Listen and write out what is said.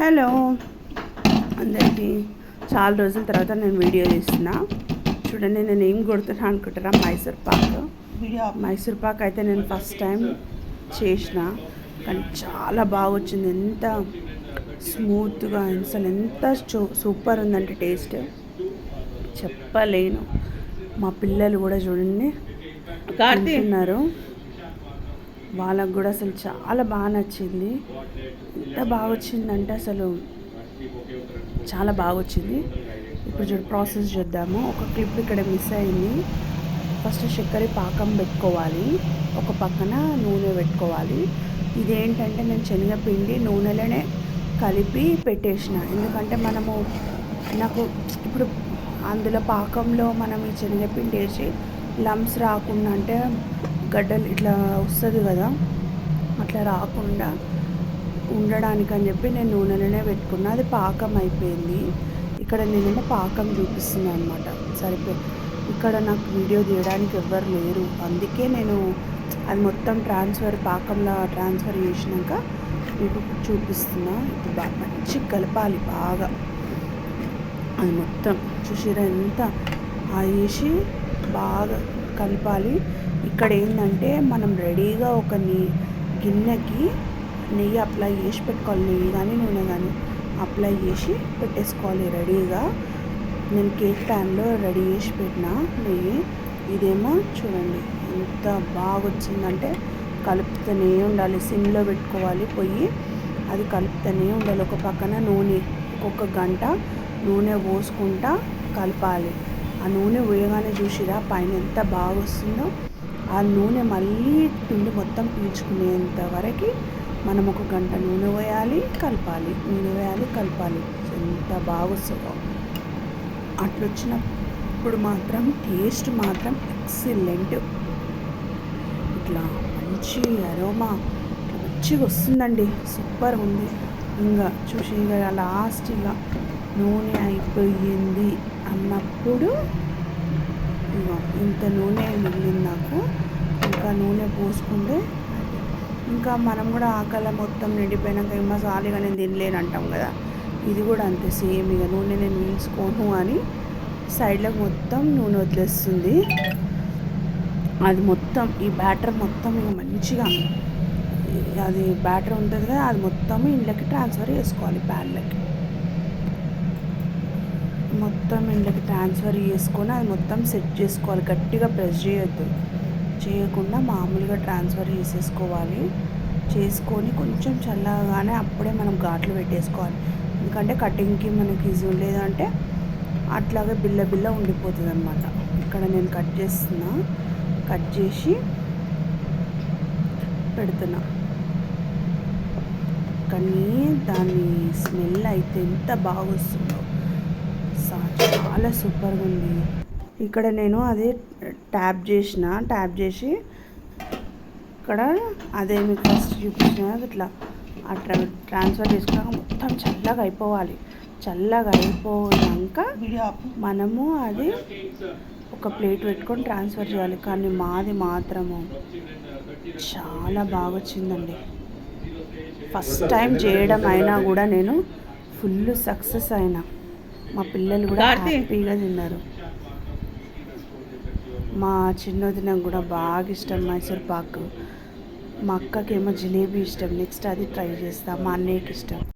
Hello. అందరికీ చాలా రోజుల తర్వాత నేను వీడియో తీస్తున్నా. చూడండి నేను ఏం కొడుతున్నా అనుకుంటారా? మైసూర్ పాక్. మైసూర్ పాక్ అయితే నేను ఫస్ట్ టైం చేసిన. కానీ చాలా బాగా వచ్చింది ఎంత స్మూత్గా అసలు ఎంత సూపర్ ఉందంటే టేస్ట్. చెప్పలేను. మా పిల్లలు కూడా చూడండి తింటున్నారు. వాళ్ళకు కూడా అసలు చాలా బాగా నచ్చింది. ఎంత బాగా వచ్చిందంటే అసలు చాలా బాగా వచ్చింది. ఇప్పుడు చూడు ప్రాసెస్ చేద్దాము. ఒక క్లిప్ ఇక్కడ మిస్ అయింది. ఫస్ట్ చక్కెర పాకం పెట్టుకోవాలి. ఒక పక్కన నూనె పెట్టుకోవాలి. ఇదేంటంటే నేను శనగపిండి నూనెలోనే కలిపి పెట్టేసిన. ఎందుకంటే మనము నాకు ఇప్పుడు అందులో పాకంలో మనం ఈ శనగపిండి వేసి లమ్స్ రాకుండా అంటే గడ్డలు ఇట్లా వస్తుంది కదా అట్లా రాకుండా ఉండడానికి అని చెప్పి నేను నూనెలోనే పెట్టుకున్నా. అది పాకం అయిపోయింది. ఇక్కడ నేనేమో పాకం చూపిస్తున్నాను అనమాట సరిపోయి ఇక్కడ నాకు వీడియో తీయడానికి ఎవ్వరు లేరు. అందుకే నేను అది మొత్తం ట్రాన్స్ఫర్ పాకంలో ట్రాన్స్ఫర్ చేసినాక మీకు చూపిస్తున్నా. ఇప్పుడు బాగా మంచి కలపాలి బాగా. అది మొత్తం చూసిరా ఎంత? వేసి బాగా కలపాలి. ఇక్కడ ఏంటంటే మనం రెడీగా ఒక గిన్నెకి నెయ్యి అప్లై చేసి పెట్టుకోవాలి. నెయ్యి కానీ నూనె కానీ అప్లై చేసి పెట్టేసుకోవాలి రెడీగా. నేను కేక్ ప్యాన్లో రెడీ చేసి పెట్టిన నెయ్యి. ఇదేమో చూడండి ఎంత బాగా వచ్చిందంటే కలుపుతూనే ఉండాలి. సిమ్లో పెట్టుకోవాలి పొయ్యి. అది కలుపుతూనే ఉండాలి. ఒక పక్కన నూనె ఒక్కొక్క గంట నూనె పోసుకుంటా కలపాలి. ఆ నూనె వేయగానే చూసిరా పైన ఎంత బాగా వస్తుందో ఆ నూనె మళ్ళీ పిండి మొత్తం పీల్చుకునేంత వరకు మనం ఒక గంట నూనె వేయాలి కలపాలి. నూనె వేయాలి కలపాలి. ఎంత బాగా వస్తుందో అట్లా వచ్చినప్పుడు మాత్రం టేస్ట్ మాత్రం ఎక్సలెంట్. ఇట్లా మంచి అరోమా. మంచిగా వస్తుందండి. సూపర్ ఉంది. ఇంకా చూసి ఇక లాస్ట్ ఇక నూనె అయిపోయింది. అన్నప్పుడు ఇంత నూనె మిగిలింది నాకు. ఇంకా నూనె పోసుకుంటే ఇంకా మనం కూడా ఆకలి మొత్తం నిండిపోయినాక ఏమో సాలిగా నేను తినలేను అంటాం కదా. ఇది కూడా అంతే సేమ్ ఇక నూనె నేను పీల్చుకోను అని సైడ్లోకి మొత్తం నూనె వదిలేస్తుంది. అది మొత్తం ఈ బ్యాటర్ మొత్తం ఇక మంచిగా అది బ్యాటర్ ఉంటుంది కదా అది మొత్తం ఇండ్లకి ట్రాన్స్ఫర్ చేసుకోవాలి ప్యాన్లకి మొత్తం ఇండ్లకి ట్రాన్స్ఫర్ చేసుకొని అది మొత్తం సెట్ చేసుకోవాలి. గట్టిగా ప్రెస్ చేయొద్దు. చేయకుండా మామూలుగా ట్రాన్స్ఫర్ చేసేసుకోవాలి. చేసుకొని కొంచెం చల్లగానే అప్పుడే మనం ఘాట్లు పెట్టేసుకోవాలి. ఎందుకంటే కటింగ్కి మనకి ఈజీ లేదంటే అట్లాగే బిల్ల బిల్ల ఉండిపోతుంది అనమాట ఇక్కడ నేను కట్ చేస్తున్నా. కట్ చేసి పెడుతున్నా. కానీ దాని స్మెల్ అయితే ఎంత బాగా వస్తుందో చాలా సూపర్గా ఉంది ఇక్కడ నేను అది ట్యాప్ చేసిన ట్యాప్ చేసి ఇక్కడ అదే మీకు ఫస్ట్ చూపించిన ఇట్లా. అట్లా ట్రాన్స్ఫర్ చేసుకున్నాక మొత్తం చల్లగా అయిపోవాలి. చల్లగా అయిపోయాక మనము అది ఒక ప్లేట్ పెట్టుకొని ట్రాన్స్ఫర్ చేయాలి. కానీ మాది మాత్రము చాలా బాగా వచ్చిందండి ఫస్ట్ టైం చేయడం అయినా కూడా నేను ఫుల్ సక్సెస్ అయినా. మా పిల్లలు కూడా హ్యాపీగా తిన్నారు. మా చిన్నదిన కూడా బాగా ఇష్టం మైసూర్ పాక్. మా అక్కకేమో జిలేబీ ఇష్టం. నెక్స్ట్ అది ట్రై చేస్తాం. మా అన్నయ్యకి ఇష్టం.